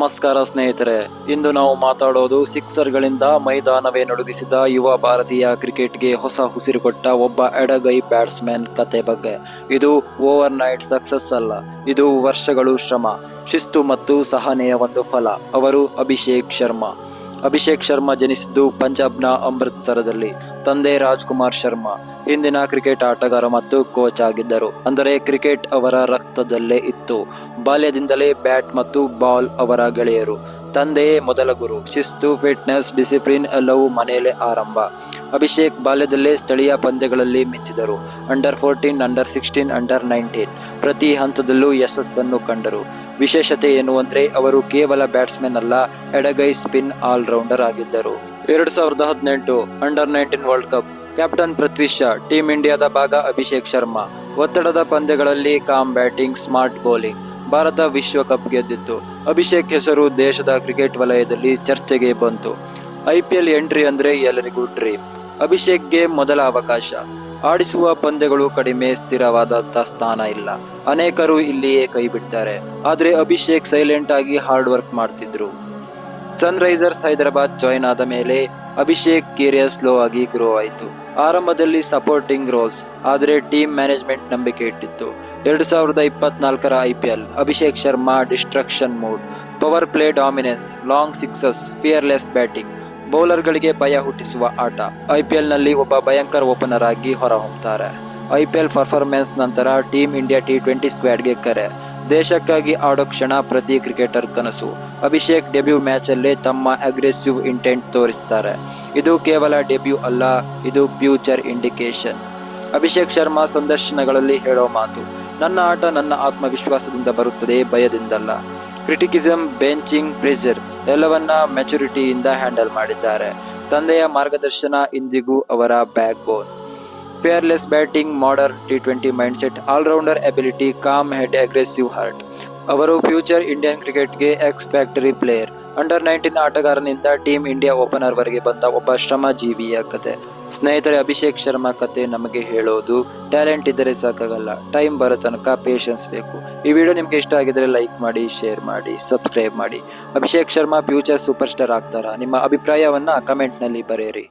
ನಮಸ್ಕಾರ ಸ್ನೇಹಿತರೆ. ಇಂದು ನಾವು ಮಾತಾಡೋದು ಸಿಕ್ಸರ್ಗಳಿಂದ ಮೈದಾನವೇ ನಡುಗಿಸಿದ ಯುವ ಭಾರತೀಯ ಕ್ರಿಕೆಟ್ಗೆ ಹೊಸ ಉಸಿರು ಕೊಟ್ಟ ಒಬ್ಬ ಎಡಗೈ ಬ್ಯಾಟ್ಸ್ಮನ್ ಕತೆ ಬಗ್ಗೆ. ಇದು ಓವರ್ ನೈಟ್ ಸಕ್ಸಸ್ ಅಲ್ಲ, ಇದು ವರ್ಷಗಳು ಶ್ರಮ, ಶಿಸ್ತು ಮತ್ತು ಸಹನೆಯ ಒಂದು ಫಲ. ಅವರು ಅಭಿಷೇಕ್ ಶರ್ಮಾ. ಅಭಿಷೇಕ್ ಶರ್ಮಾ ಜನಿಸಿದ್ದು ಪಂಜಾಬ್ನ ಅಮೃತ್ಸರದಲ್ಲಿ. ತಂದೆ ರಾಜ್ಕುಮಾರ್ ಶರ್ಮಾ ಹಿಂದಿನ ಕ್ರಿಕೆಟ್ ಆಟಗಾರ ಮತ್ತು ಕೋಚ್ ಆಗಿದ್ದರು. ಅಂದರೆ ಕ್ರಿಕೆಟ್ ಅವರ ರಕ್ತದಲ್ಲೇ ಇತ್ತು. ಬಾಲ್ಯದಿಂದಲೇ ಬ್ಯಾಟ್ ಮತ್ತು ಬಾಲ್ ಅವರ ಗೆಳೆಯರು. ತಂದೆಯೇ ಮೊದಲ ಗುರು. ಶಿಸ್ತು, ಫಿಟ್ನೆಸ್, ಡಿಸಿಪ್ಲಿನ್ ಎಲ್ಲವೂ ಮನೆಯಲ್ಲೇ ಆರಂಭ. ಅಭಿಷೇಕ್ ಬಾಲ್ಯದಲ್ಲೇ ಸ್ಥಳೀಯ ಪಂದ್ಯಗಳಲ್ಲಿ ಮಿಂಚಿದರು. Under fourteen under sixteen under nineteen ಪ್ರತಿ ಹಂತದಲ್ಲೂ ಯಶಸ್ಸನ್ನು ಕಂಡರು. ವಿಶೇಷತೆ ಏನು ಅಂದರೆ ಅವರು ಕೇವಲ ಬ್ಯಾಟ್ಸ್ಮನ್ ಅಲ್ಲ, ಎಡಗೈ ಸ್ಪಿನ್ ಆಲ್ರೌಂಡರ್ ಆಗಿದ್ದರು. ಎರಡು ಸಾವಿರದ ಹದಿನೆಂಟು under nineteen World Cup captain Prithvi Shaw team ಇಂಡಿಯಾದ ಭಾಗ ಅಭಿಷೇಕ್ ಶರ್ಮಾ. ಒತ್ತಡದ ಪಂದ್ಯಗಳಲ್ಲಿ calm batting, smart bowling. Bharat ವಿಶ್ವಕಪ್ ಗೆದ್ದಿತ್ತು. ಅಭಿಷೇಕ್ ಹೆಸರು ದೇಶದ ಕ್ರಿಕೆಟ್ ವಲಯದಲ್ಲಿ ಚರ್ಚೆಗೆ ಬಂತು. ಐ ಪಿ ಎಲ್ ಎಂಟ್ರಿ ಅಂದ್ರೆ ಎಲ್ಲರಿಗೂ ಡ್ರೀಮ್. ಅಭಿಷೇಕ್ಗೆ ಮೊದಲ ಅವಕಾಶ. ಆಡಿಸುವ ಪಂದ್ಯಗಳು ಕಡಿಮೆ ಸ್ಥಿರವಾದ ಸ್ಥಾನ ಇಲ್ಲ. ಅನೇಕರು ಇಲ್ಲಿಯೇ ಕೈ ಬಿಡ್ತಾರೆ. ಆದ್ರೆ ಅಭಿಷೇಕ್ ಸೈಲೆಂಟ್ ಆಗಿ ಹಾರ್ಡ್ ವರ್ಕ್ ಮಾಡ್ತಿದ್ರು. ಸನ್ರೈಸರ್ಸ್ ಹೈದರಾಬಾದ್ ಜಾಯ್ನ್ ಆದ ಮೇಲೆ ಅಭಿಷೇಕ್ ಕೇರಿಯರ್ ಸ್ಲೋ ಆಗಿ ಗ್ರೋ ಆಯಿತು. ಆರಂಭದಲ್ಲಿ ಸಪೋರ್ಟಿಂಗ್ ರೋಲ್ಸ್ ಆದರೆ ಟೀಮ್ ಮ್ಯಾನೇಜ್ಮೆಂಟ್ ನಂಬಿಕೆ ಇಟ್ಟಿತ್ತು. ಎರಡು ಸಾವಿರದ ಇಪ್ಪತ್ನಾಲ್ಕರ I P L Abhishek Sharma destruction mode power play dominance long sixes fearless batting ಬೌಲರ್ಗಳಿಗೆ ಭಯ ಹುಟ್ಟಿಸುವ ಆಟ. ಐ ಪಿ ಎಲ್ನಲ್ಲಿ ಒಬ್ಬ ಭಯಂಕರ ಓಪನರ್ ಆಗಿ ಹೊರಹೊಮ್ಮುತ್ತಾರೆ ಐಪಿಎಲ್ ಪರ್ಫಾರ್ಮೆನ್ಸ್ ನಂತರ ಟೀಮ್ ಇಂಡಿಯಾ ಟಿ ಟ್ವೆಂಟಿ ಸ್ಕ್ವಾಡ್ಗೆ ಕರೆ. ದೇಶಕ್ಕಾಗಿ ಆಡೋ ಕ್ಷಣ ಪ್ರತಿ ಕ್ರಿಕೆಟರ್ ಕನಸು. ಅಭಿಷೇಕ್ ಡೆಬ್ಯೂ ಮ್ಯಾಚಲ್ಲೇ ತಮ್ಮ ಅಗ್ರೆಸಿವ್ ಇಂಟೆಂಟ್ ತೋರಿಸ್ತಾರೆ. ಇದು ಕೇವಲ ಡೆಬ್ಯೂ ಅಲ್ಲ, ಇದು ಫ್ಯೂಚರ್ ಇಂಡಿಕೇಶನ್ ಅಭಿಷೇಕ್ ಶರ್ಮಾ ಸಂದರ್ಶನಗಳಲ್ಲಿ ಹೇಳೋ ಮಾತು, ನನ್ನ ಆಟ ನನ್ನ ಆತ್ಮವಿಶ್ವಾಸದಿಂದ ಬರುತ್ತದೆ, ಭಯದಿಂದಲ್ಲ. ಕ್ರಿಟಿಕಿಸಮ್ ಬೆಂಚಿಂಗ್ ಪ್ರೆಷರ್ ಎಲ್ಲವನ್ನ ಮೆಚುರಿಟಿಯಿಂದ ಹ್ಯಾಂಡಲ್ ಮಾಡಿದ್ದಾರೆ. ತಂದೆಯ ಮಾರ್ಗದರ್ಶನ ಇಂದಿಗೂ ಅವರ backbone fearless batting modern T twenty mindset all-rounder ability calm head aggressive heart ಅವರು ಫ್ಯೂಚರ್ ಇಂಡಿಯನ್ ಕ್ರಿಕೆಟ್ಗೆ X factor player under nineteen ಆಟಗಾರನಿಂದ team India opener ವರೆಗೆ ಬಂದ ಒಬ್ಬ ಶ್ರಮಜೀವಿಯ ಕತೆ ಸ್ನೇಹಿತರೆ, ಅಭಿಷೇಕ್ ಶರ್ಮಾ ಕತೆ ನಮಗೆ ಹೇಳೋದು ಟ್ಯಾಲೆಂಟ್ ಇದ್ದರೆ ಸಾಕಾಗಲ್ಲ ಟೈಮ್ ಬರೋ ತನಕ ಪೇಷನ್ಸ್ ಬೇಕು. ಈ ವಿಡಿಯೋ ನಿಮಗೆ ಇಷ್ಟ ಆಗಿದ್ರೆ ಲೈಕ್ ಮಾಡಿ ಶೇರ್ ಮಾಡಿ ಸಬ್ಸ್ಕ್ರೈಬ್ ಮಾಡಿ. Abhishek Sharma future super star ಆಗ್ತಾರಾ? ನಿಮ್ಮ ಅಭಿಪ್ರಾಯವನ್ನ ಕಮೆಂಟ್ನಲ್ಲಿ ಬರೆಯಿರಿ.